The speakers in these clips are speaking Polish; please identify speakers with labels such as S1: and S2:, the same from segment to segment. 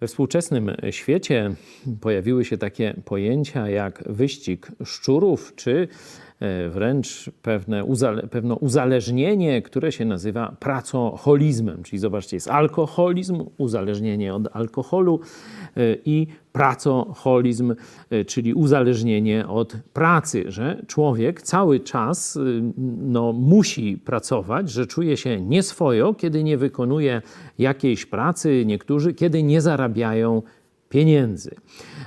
S1: We współczesnym świecie pojawiły się takie pojęcia jak wyścig szczurów, czy wręcz pewne uzale, pewne uzależnienie, które się nazywa pracoholizmem. Czyli zobaczcie, jest alkoholizm, uzależnienie od alkoholu e, i pracoholizm, e, czyli uzależnienie od pracy, że człowiek cały czas e, no, musi pracować, że czuje się nieswojo, kiedy nie wykonuje jakiejś pracy, niektórzy, kiedy nie zarabiają pieniędzy.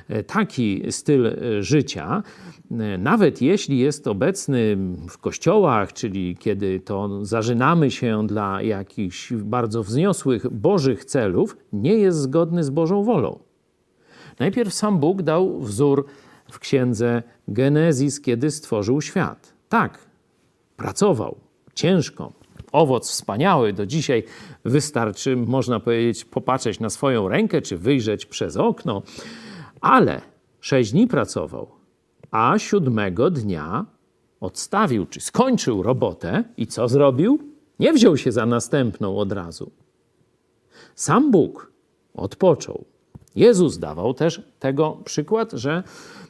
S1: E, Taki styl e, życia, e, nawet jeśli jest obecny w kościołach, czyli kiedy to zażynamy się dla jakichś bardzo wzniosłych bożych celów, nie jest zgodny z Bożą wolą. Najpierw sam Bóg dał wzór w księdze Genezis, kiedy stworzył świat. Tak, pracował ciężko. Owoc wspaniały. Do dzisiaj wystarczy, można powiedzieć, popatrzeć na swoją rękę czy wyjrzeć przez okno. Ale sześć dni pracował, a siódmego dnia odstawił, czy skończył robotę i co zrobił? Nie wziął się za następną od razu. Sam Bóg odpoczął. Jezus dawał też tego przykład, że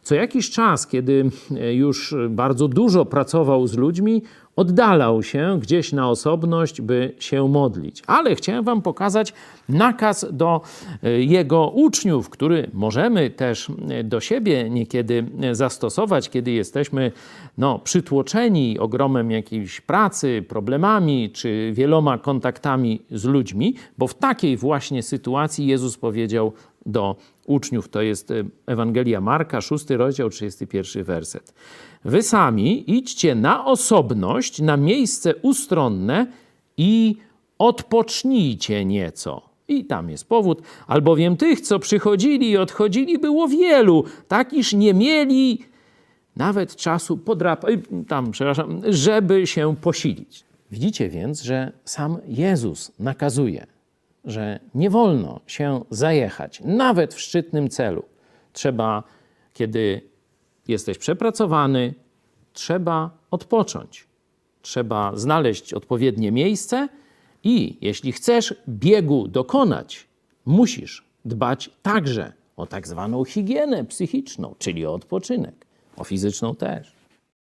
S1: co jakiś czas, kiedy już bardzo dużo pracował z ludźmi, oddalał się gdzieś na osobność, by się modlić. Ale chciałem Wam pokazać nakaz do e, jego uczniów, który możemy też e, do siebie niekiedy zastosować, kiedy jesteśmy no, przytłoczeni ogromem jakiejś pracy, problemami czy wieloma kontaktami z ludźmi, bo w takiej właśnie sytuacji Jezus powiedział do uczniów, to jest e, Ewangelia Marka, 6 rozdział, 31 werset. Wy sami idźcie na osobność, na miejsce ustronne i odpocznijcie nieco. I tam jest powód, albowiem tych, co przychodzili i odchodzili, było wielu, tak iż nie mieli nawet czasu podrap... y, tam, przepraszam, żeby się posilić. Widzicie więc, że sam Jezus nakazuje, że nie wolno się zajechać, nawet w szczytnym celu. Trzeba, kiedy jesteś przepracowany, trzeba odpocząć. Trzeba znaleźć odpowiednie miejsce i jeśli chcesz biegu dokonać, musisz dbać także o tak zwaną higienę psychiczną, czyli o odpoczynek, o fizyczną też.